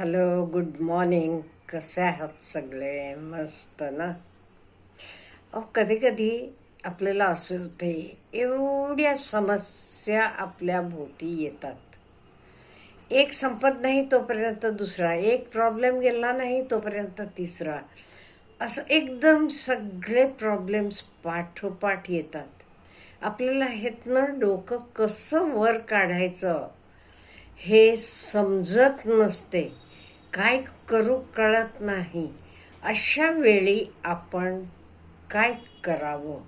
Hello good morning. कसे आहात सगळे? मस्त ना? अहो कधी कधी आपल्याला असं होते एवढ्या समस्या आपल्या भोवती येतात. एक संपत नाही तोपर्यंत दुसरा एक प्रॉब्लेम गेला नाही तोपर्यंत तिसरा. असं एकदम सगळे प्रॉब्लेम्स पाठोपाठ येतात. आपल्याला हेतनं डोकं कसं वर काढायचं हे समजत नसते. काय करू कळत नाही. अशा वेळी आपण काय करावं?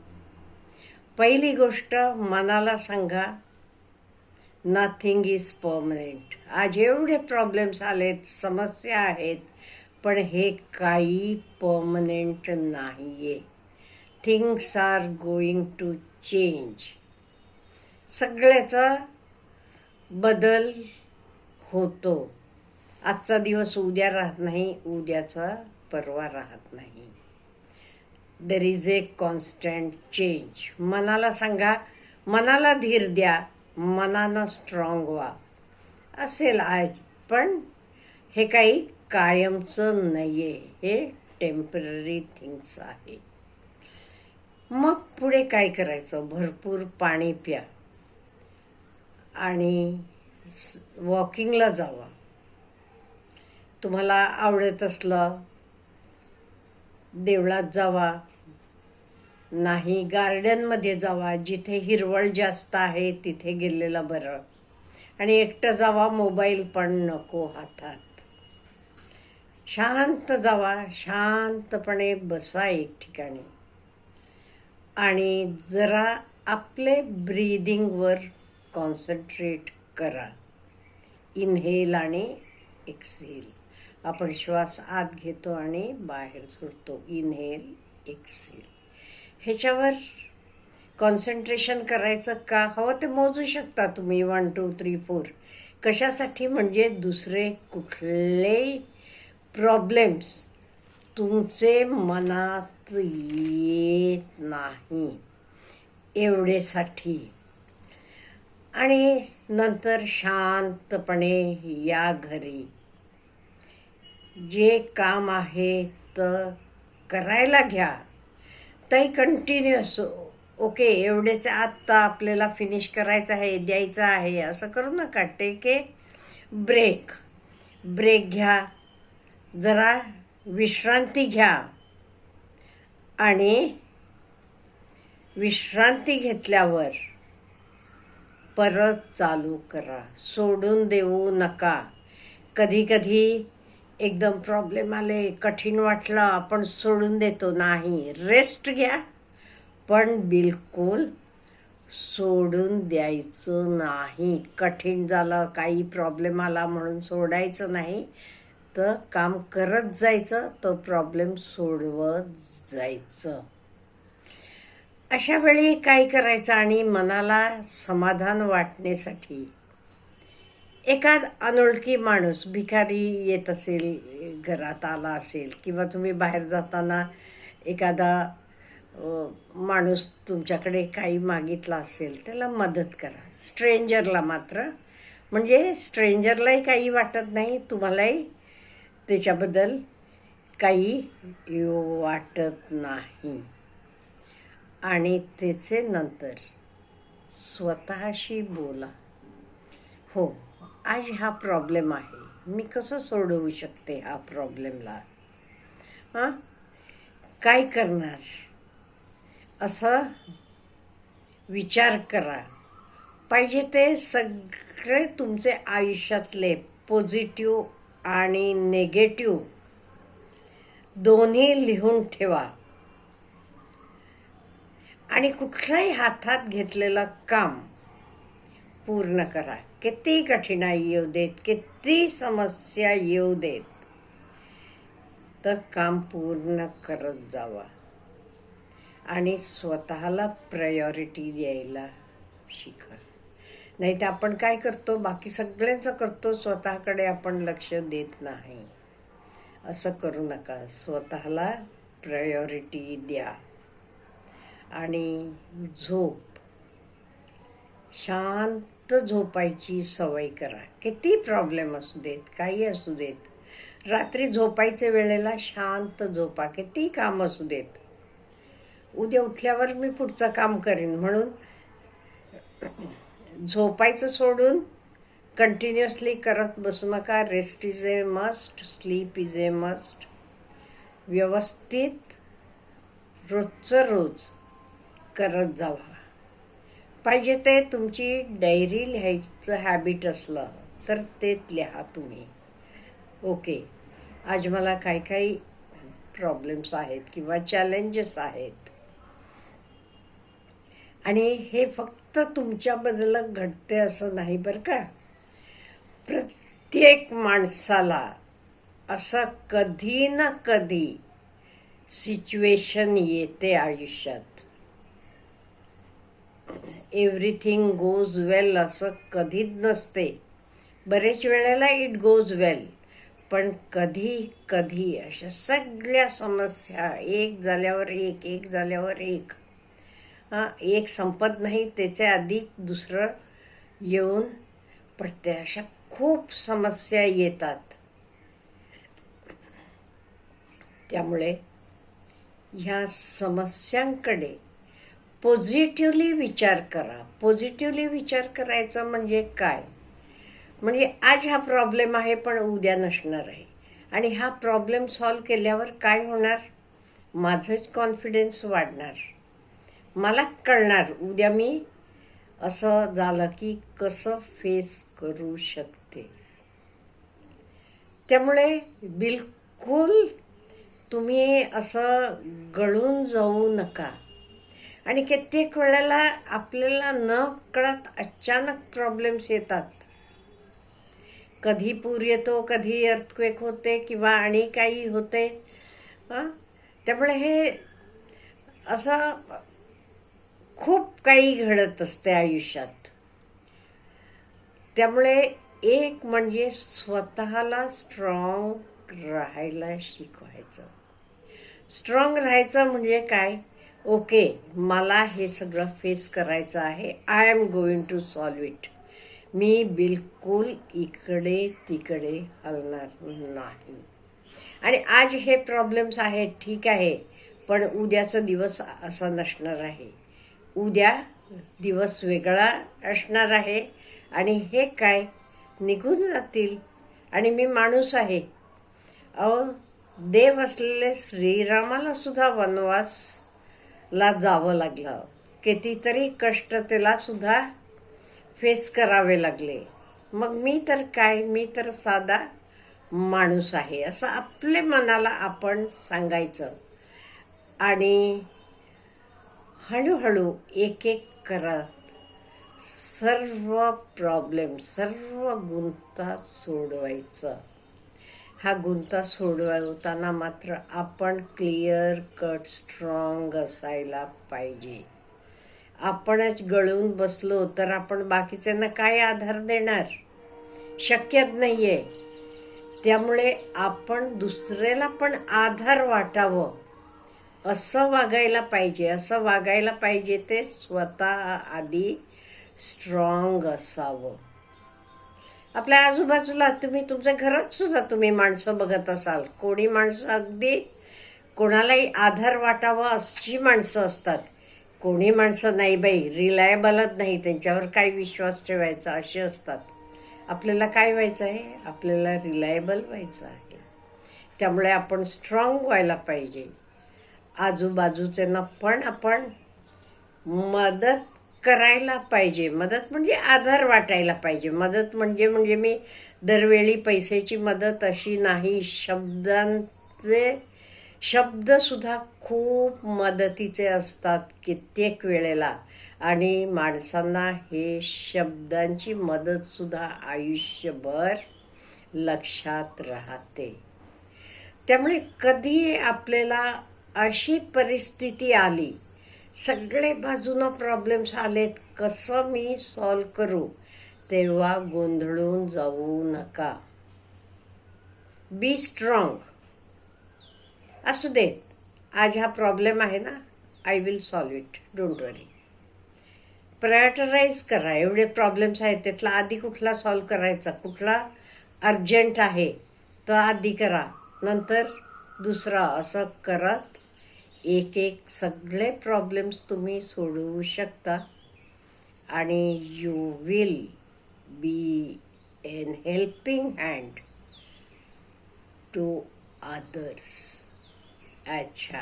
पहिली गोष्ट मनाला सांगा नथिंग इज परमनंट आज एवढे प्रॉब्लेम्स आलेत समस्या आहेत पण हे काही पमनंट नाही आहे things are going to change सगळ्याचा बदल होतो. आजचा दिवस उद्या राहत नाही उद्याचा परवा राहत नाही. There is a constant change मनाला सांगा मनाला धीर द्या मनानं स्ट्रॉंग व्हा. असेल आज पण हे काही कायमचं नाही आहे हे टेंपररी थिंग्स आहे. मग पुढे काय करायचं? भरपूर पाणी प्या. आणि वॉकिंगला जावा. तुम्हाला आवडत असलं देवळात जावा. नाही गार्डनमध्ये जावा. जिथे हिरवळ जास्त आहे तिथे गेलेलं बरं. आणि एकटं जावा मोबाईल पण नको हातात. शांत जावा. शांतपणे बसा एक ठिकाणी. आणि जरा आपले ब्रीदिंगवर कॉन्सन्ट्रेट करा. इनहेल आणि एक्सेल आपण श्वास आत घेतो आणि बाहेर सोडतो. इनहेल एक्सेल ह्याच्यावर कॉन्सन्ट्रेशन करायचं का? हवं ते मोजू शकता तुम्ही. वन टू थ्री फोर कशासाठी? म्हणजे दुसरे कुठले प्रॉब्लेम्स तुमचे मनात येत नाही. एवढेसाठी आणि नंतर शांतपणे या घरी. जे काम आहे तर करायला घ्या. तरी कंटिन्युअस ओके एवढेच आत्ता आपल्याला फिनिश करायचं आहे द्यायचं आहे असं करू नका. टेक ए ब्रेक ब्रेक घ्या. जरा विश्रांती घ्या. आणि विश्रांती घेतल्यावर परत चालू करा. सोडून देऊ नका. कधी कधी एकदम प्रॉब्लेम आले कठीण वाटलं आपण सोडून देतो. नाही रेस्ट घ्या. पण बिलकुल सोडून द्यायचं नाही. कठीण झालं काही प्रॉब्लेम आला म्हणून सोडायचं नाही. तर काम करत जायचं तो प्रॉब्लेम सोडवत जायचं. अशा वेळी काय करायचं आणि मनाला समाधान वाटण्यासाठी एखाद अनोळखी माणूस भिकारी येत असेल घरात आला असेल किंवा तुम्ही बाहेर जाताना एखादा माणूस तुमच्याकडे काही मागितला असेल त्याला मदत करा. स्ट्रेंजरला मात्र. म्हणजे स्ट्रेंजरलाही काही वाटत नाही तुम्हालाही त्याच्याबद्दल काही वाटत नाही. आणि त्याचे नंतर स्वतःशी बोला. हो. आज हा प्रॉब्लेम आहे. मी कसं सोडवू शकते हा प्रॉब्लेमला हां? काय करणार? असं विचार करा. पाहिजे ते सगळे तुमचे आयुष्यातले पॉझिटिव्ह आणि नेगेटिव्ह दोन्ही लिहून ठेवा. आणि कुठल्याही हातात घेतलेलं काम पूर्ण करा. किती कठीणाई येऊ देत किती समस्या येऊ देत तर काम पूर्ण करत जावा. आणि स्वतःला प्रायोरिटी द्यायला शिका. नाही तर आपण काय करतो? बाकी सगळ्यांचं करतो स्वतःकडे आपण लक्ष देत नाही. असं करू नका. स्वतःला प्रायोरिटी द्या. आणि झोप. शांत झोपायची सवय करा. किती प्रॉब्लेम असू देत काही असू देत. रात्री झोपायच्या वेळेला शांत झोपा किती काम असू देत. उद्या उठल्यावर मी पुढचं काम करीन म्हणून झोपायचं सोडून कंटिन्युअसली करत बसू नका. Rest is a must sleep is a must व्यवस्थित रोजचं रोज करत जावा. पाहिजे ते तुमची डायरी लिहायचं हॅबिट असलं तर ते लिहा तुम्ही. ओके आज मला काही काही प्रॉब्लेम्स आहेत किंवा चॅलेंजेस आहेत. आणि हे फक्त तुमच्याबद्दल घडते असं नाही बरं का? प्रत्येक माणसाला असं कधी ना कधी सिच्युएशन येते आयुष्यात. एव्हरीथिंग गोज वेल असं कधीच नसते. बरेच वेळेला इट गोज वेल पण कधी कधी अशा सगळ्या समस्या एक झाल्यावर एक एक झाल्यावर एक. हां एक संपत नाही त्याच्या आधी दुसरं येऊन पडते अशा खूप समस्या येतात. त्यामुळे ह्या समस्यांकडे पॉझिटिव्हली विचार करा. पॉझिटिव्हली विचार करायचा म्हणजे काय? म्हणजे आज हा प्रॉब्लेम आहे पण उद्या नसणार आहे. आणि हा प्रॉब्लेम सॉल्व केल्यावर काय होणार? माझंच कॉन्फिडन्स वाढणार. मला कळणार उद्या मी असं झालं की कसं फेस करू शकते. त्यामुळे बिलकुल तुम्ही असं गळून जाऊ नका. आणि कित्येक वेळेला आपल्याला न कळत अचानक प्रॉब्लेम्स येतात. कधी पूर येतो कधी अर्थक्वेक होते किंवा आणि काही होते. त्यामुळे हे असं खूप काही घडत असते आयुष्यात. त्यामुळे एक म्हणजे स्वतःला स्ट्रॉंग राहायला शिकवायचं. स्ट्रॉंग राहायचं म्हणजे काय? ओके मला हे सगळं फेस करायचं आहे. I am going to solve it मी बिलकुल इकडे तिकडे हलणार नाही. आणि आज हे प्रॉब्लेम्स आहेत ठीक आहे पण उद्याचा दिवस असा नसणार आहे. उद्या दिवस वेगळा असणार आहे. आणि हे काय? निघून जातील. आणि मी माणूस आहे. अहो देव असलेले श्रीरामाला सुद्धा ला जावं लागलं. कितीतरी कष्ट त्याला सुद्धा फेस करावे लागले. मग मी तर काय? मी तर साधा माणूस आहे असं आपल्या मनाला आपण सांगायचं. आणि हळूहळू एक एक करत सर्व प्रॉब्लेम सर्व गुंता सोडवायचं. हा गुंता सोडवताना मात्र आपण क्लिअर कट स्ट्रॉंग असायला पाहिजे. आपणच गळून बसलो तर आपण बाकीच्यांना काय आधार देणार? शक्यच आहे त्यामुळे आपण दुसऱ्याला पण आधार वाटावं. असं वागायला पाहिजे असं वागायला पाहिजे ते स्वतः आधी स्ट्रॉंग असावं. आपल्या आजूबाजूला तुम्ही तुमच्या घरात सुद्धा तुम्ही माणसं बघत असाल. कोणी माणसं अगदी कोणालाही आधार वाटावा अशी माणसं असतात. कोणी माणसं नाही बाई रिलायबलच नाही. त्यांच्यावर काय विश्वास ठेवायचा असे असतात. आपल्याला काय व्हायचं आहे? आपल्याला रिलायबल व्हायचं आहे. त्यामुळे आपण स्ट्रॉंग व्हायला पाहिजे. आजूबाजूच्यांना पण आपण मदत करायला पाहिजे. मदत म्हणजे आधार वाटायला पाहिजे. मदत म्हणजे म्हणजे मी दरवेळी पैशाची मदत अशी नाही. शब्दांचे शब्दसुद्धा खूप मदतीचे असतात कित्येक वेळेला. आणि माणसांना हे शब्दांची मदतसुद्धा आयुष्यभर लक्षात राहते. त्यामुळे कधी आपल्याला अशी परिस्थिती आली सगळे बाजूनं प्रॉब्लेम्स आलेत. कसं मी सॉल्व करू? तेव्हा गोंधळून जाऊ नका. बी स्ट्रॉंग असू दे. आज हा प्रॉब्लेम आहे ना? I will solve it don't worry prioritise करा. एवढे प्रॉब्लेम्स आहेत. त्यातला आधी कुठला सॉल्व करायचा? कुठला अर्जंट आहे? तर आधी करा. नंतर दुसरा. असं करत एक एक सगळे प्रॉब्लेम्स तुम्ही सोडवू शकता. आणि you will be an helping hand to others अच्छा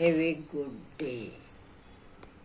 हॅव ए गुड डे